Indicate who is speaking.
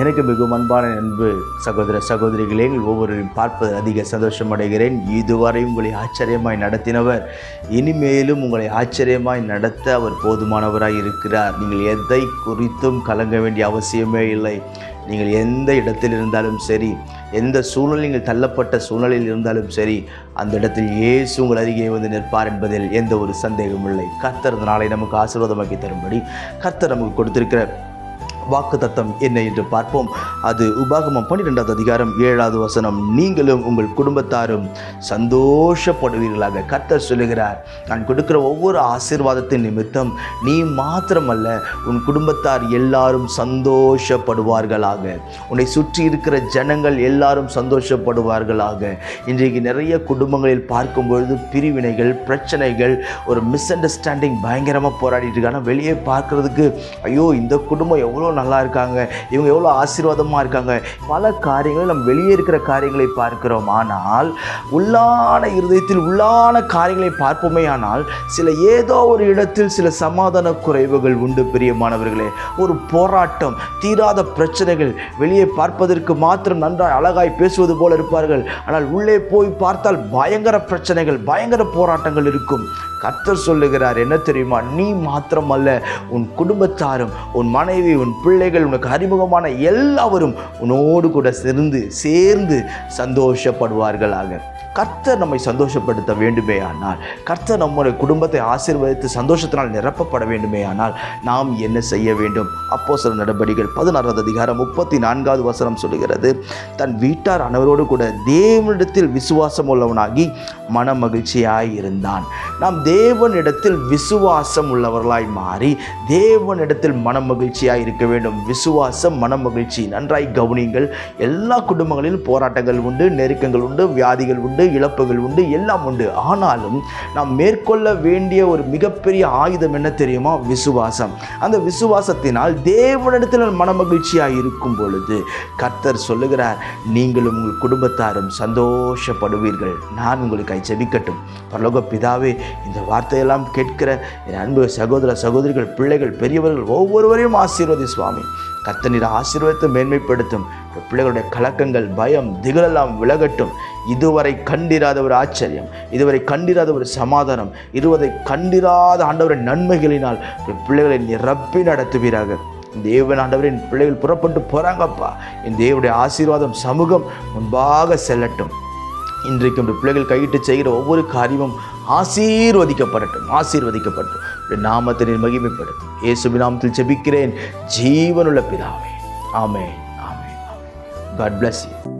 Speaker 1: எனக்கு மிகவும் அன்பான அன்பு சகோதர சகோதரிகளே ஒவ்வொருவரையும் பார்ப்பது அதிக சந்தோஷம் அடைகிறேன் இதுவரை உங்களை ஆச்சரியமாய் நடத்தினவர் இனிமேலும் உங்களை ஆச்சரியமாய் நடத்த அவர் போதுமானவராய் இருக்கிறார். நீங்கள் எதை குறித்தும் கலங்க வேண்டிய அவசியமே இல்லை. நீங்கள் எந்த இடத்தில் இருந்தாலும் சரி எந்த சூழ்நிலை நீங்கள் தள்ளப்பட்ட சூழ்நிலையில் இருந்தாலும் சரி அந்த இடத்தில் இயேசு உங்கள் அருகே வந்து நிற்பார் என்பதில் எந்த ஒரு சந்தேகமும் இல்லை. கர்த்தர் நாளை நமக்கு ஆசீர்வாதமாக்கி தரும்படி கர்த்தர் நமக்கு கொடுத்திருக்கிற வாக்கு தத்தம் என்ன என்று பார்ப்போம். அது உபாகமம் பன்னிரெண்டாவது அதிகாரம் ஏழாவது வசனம். நீங்களும் உங்கள் குடும்பத்தாரும் சந்தோஷப்படுவீர்களாக கர்த்தர் சொல்லுகிறார். நான் கொடுக்கிற ஒவ்வொரு ஆசீர்வாதத்தின் நிமித்தம் நீ மாத்திரமல்ல உன் குடும்பத்தார் எல்லாரும் சந்தோஷப்படுவார்களாக. உன்னை சுற்றி இருக்கிற ஜனங்கள் எல்லாரும் சந்தோஷப்படுவார்களாக. இன்றைக்கு நிறைய குடும்பங்களில் பார்க்கும் பொழுது பிரிவினைகள் பிரச்சனைகள் ஒரு மிஸ் அண்டர்ஸ்டாண்டிங் பயங்கரமாக போராடிட்டு இருக்காங்க. வெளியே பார்க்கறதுக்கு ஐயோ இந்த குடும்பம் எவ்வளோ நல்லா இருக்காங்க இவங்க எவ்வளோ ஆசீர்வாதமாக இருக்காங்க. பல காரியங்களை நம்ம வெளியே இருக்கிற காரியங்களை பார்க்கிறோம். ஆனால் உள்ளான இருதயத்தில் உள்ளான காரியங்களை பார்ப்போமே ஆனால் சில ஏதோ ஒரு இடத்தில் சில சமாதான குறைவுகள் உண்டு பிரியமானவர்களே. ஒரு போராட்டம் தீராத பிரச்சனைகள் வெளியே பார்ப்பதற்கு மாத்திரம் நன்றாய் அழகாய் பேசுவது போல இருப்பார்கள். ஆனால் உள்ளே போய் பார்த்தால் பயங்கர பிரச்சனைகள் பயங்கர போராட்டங்கள் இருக்கும். கர்த்தர் சொல்லுகிறார் என்ன தெரியுமா? நீ மாத்திரமல்ல உன் குடும்பத்தாரும் உன் மனைவி உன் பிள்ளைகள் உனக்கு அறிமுகமான எல்லாவரும் உன்னோடு கூட சேர்ந்து சேர்ந்து சந்தோஷப்படுவார்களாக. கர்த்தர் நம்மை சந்தோஷப்படுத்த வேண்டுமே ஆனால் கர்த்தர் நம்முடைய குடும்பத்தை ஆசீர்வதித்து சந்தோஷத்தினால் நிரப்பப்பட வேண்டுமே ஆனால் நாம் என்ன செய்ய வேண்டும்? அப்போ சில நடவடிக்கைகள் பதினாறாவது அதிகாரம் முப்பத்தி நான்காவது வசனம் சொல்லுகிறது தன் வீட்டார் அனைவரோடு கூட தேவனிடத்தில் விசுவாசம் உள்ளவனாகி மன மகிழ்ச்சியாய் இருந்தான். நாம் தேவனிடத்தில் விசுவாசம் உள்ளவர்களாய் மாறி தேவனிடத்தில் மன மகிழ்ச்சியாய் இருக்க வேண்டும். விசுவாசம் மன மகிழ்ச்சி நன்றாய் கவனியுங்கள். எல்லா குடும்பங்களிலும் போராட்டங்கள் உண்டு நெருக்கங்கள் உண்டு வியாதிகள் உண்டு இழப்புகள் உண்டு எல்லாம் உண்டு. ஆனாலும் நாம் மேற்கொள்ள வேண்டிய ஒரு மிகப்பெரிய ஆயுதம் என்ன தெரியுமா? விசுவாசம். அந்த விசுவாசத்தினால் தேவனிடத்தில் மனமகிழ்ச்சியா இருக்கும் பொழுது கர்த்தர் சொல்லுகிறார் நீங்களும் உங்கள் குடும்பத்தாரும் சந்தோஷப்படுவீர்கள். நான் உங்களுக்கு ஜெபிக்கட்டும் பரலோக பிதாவே இந்த வார்த்தையெல்லாம் கேட்கிற என் அன்பு சகோதர சகோதரிகள் பிள்ளைகள் பெரியவர்கள் ஒவ்வொருவரையும் ஆசீர்வதி சுவாமி. கர்த்தனீர் ஆசீர்வதித்து மேன்மைப்படுத்தும். பிள்ளைகளுடைய கலக்கங்கள் பயம் திகழெல்லாம் விலகட்டும். இதுவரை கண்டிராத ஒரு ஆச்சரியம் இதுவரை கண்டிராத ஒரு சமாதானம் இதுவரை கண்டிராத ஆண்டவரின் நன்மைகளினால் பிள்ளைகளை நிரப்பி நடத்துவீராக. தேவன் ஆண்டவரின் பிள்ளைகள் புறப்பட்டு போகிறாங்கப்பா என் தேவனுடைய ஆசீர்வாதம் சமூகம் முன்பாக செல்லட்டும். இன்றைக்கு இந்த பிள்ளைகள் கையிட்டு செய்கிற ஒவ்வொரு காரியமும் ஆசீர்வதிக்கப்படட்டும் ஆசீர்வதிக்கப்படட்டும். நாமத்தை நீர் மகிமைப்படுத்தும் நாமத்தில் ஜெபிக்கிறேன். ஜீவனுள்ள பிதாவே. ஆமே ஆமே ஆமே காட் பிளஸ் யூ